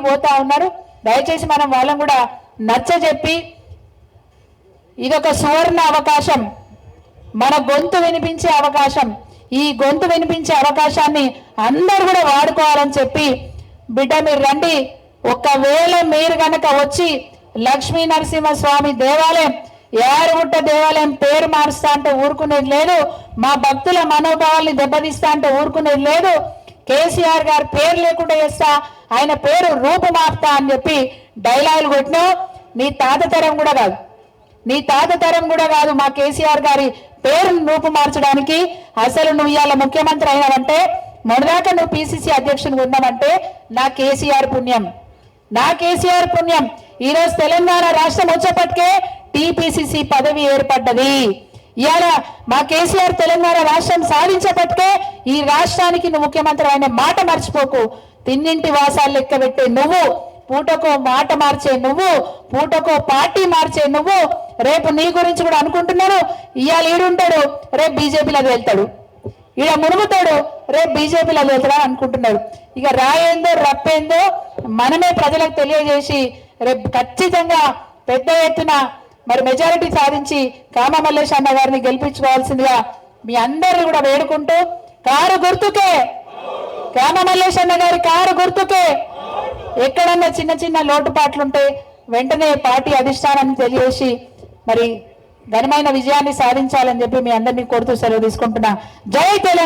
తీసుకుంటూ పోతా ఉన్నారు. దయచేసి మనం వాళ్ళని కూడా నచ్చ చెప్పి ఇదొక సువర్ణ అవకాశం. మన గొంతు వినిపించే అవకాశం. ఈ గొంతు వినిపించే అవకాశాన్ని అందరు కూడా వాడుకోవాలని చెప్పి బిడ్డ మీరు రండి. ఒకవేళ మీరు కనుక వచ్చి లక్ష్మీ నరసింహ స్వామి దేవాలయం ఏరుగుట్ట దేవాలయం పేరు మారుస్తా అంటే ఊరుకునేది లేదు. మా భక్తుల మనోభావాల్ని దెబ్బతీస్తా అంటే ఊరుకునేది లేదు. కేసీఆర్ గారి పేరు లేకుండా చేస్తా ఆయన పేరు రూపమాప్తా అని చెప్పి డైలాగులు కొట్టినావు నీ తాత తరం కూడా కాదు. నీ తాత తరం కూడా కాదు మా కేసీఆర్ గారి పేరును రూపు మార్చడానికి అసలు నువ్వు ఇవాళ ముఖ్యమంత్రి అయినావంటే మొదదాకా నువ్వు పిసిసి అధ్యక్షుని ఉన్నావంటే నా కేసీఆర్ పుణ్యం. నా కేసీఆర్ పుణ్యం. ఈరోజు తెలంగాణ రాష్ట్రం వచ్చేపటికే టీపీసీసీ పదవి ఏర్పడ్డది. ఇవాళ మా కేసీఆర్ తెలంగాణ రాష్ట్రం సాధించబట్టే ఈ రాష్ట్రానికి నువ్వు ముఖ్యమంత్రి ఆయన మాట మర్చిపోకు. తిన్నింటి వాసాలు లెక్క పెట్టే నువ్వు పూటకో మాట మార్చే నువ్వు పూటకో పార్టీ మార్చే నువ్వు రేపు నీ గురించి కూడా అనుకుంటున్నాను. ఇవాళ ఈడుంటాడు రేపు బీజేపీలో వెళ్తాడు. ఈడ మునుగుతాడు రేపు బీజేపీలో వెళ్తాడు అనుకుంటున్నారు ఇక రాయేందో రప్పేందో మనమే ప్రజలకు తెలియజేసి రేపు ఖచ్చితంగా పెద్ద ఎత్తున మరి మెజారిటీ సాధించి కామ మల్లేష్ అన్న గారిని గెలిపించుకోవాల్సిందిగా మీ అందరిని కూడా వేడుకుంటూ కారు గుర్తుకే. కామ మల్లేష్ అన్న గారి కారు గుర్తుకే. ఎక్కడన్నా చిన్న చిన్న లోటుపాట్లుంటే వెంటనే పార్టీ అధిష్టానాన్ని తెలియజేసి మరి ఘనమైన విజయాన్ని సాధించాలని చెప్పి మీ అందరినీ కోరుతూ సెలవు తీసుకుంటున్నా. జై తెలంగాణ.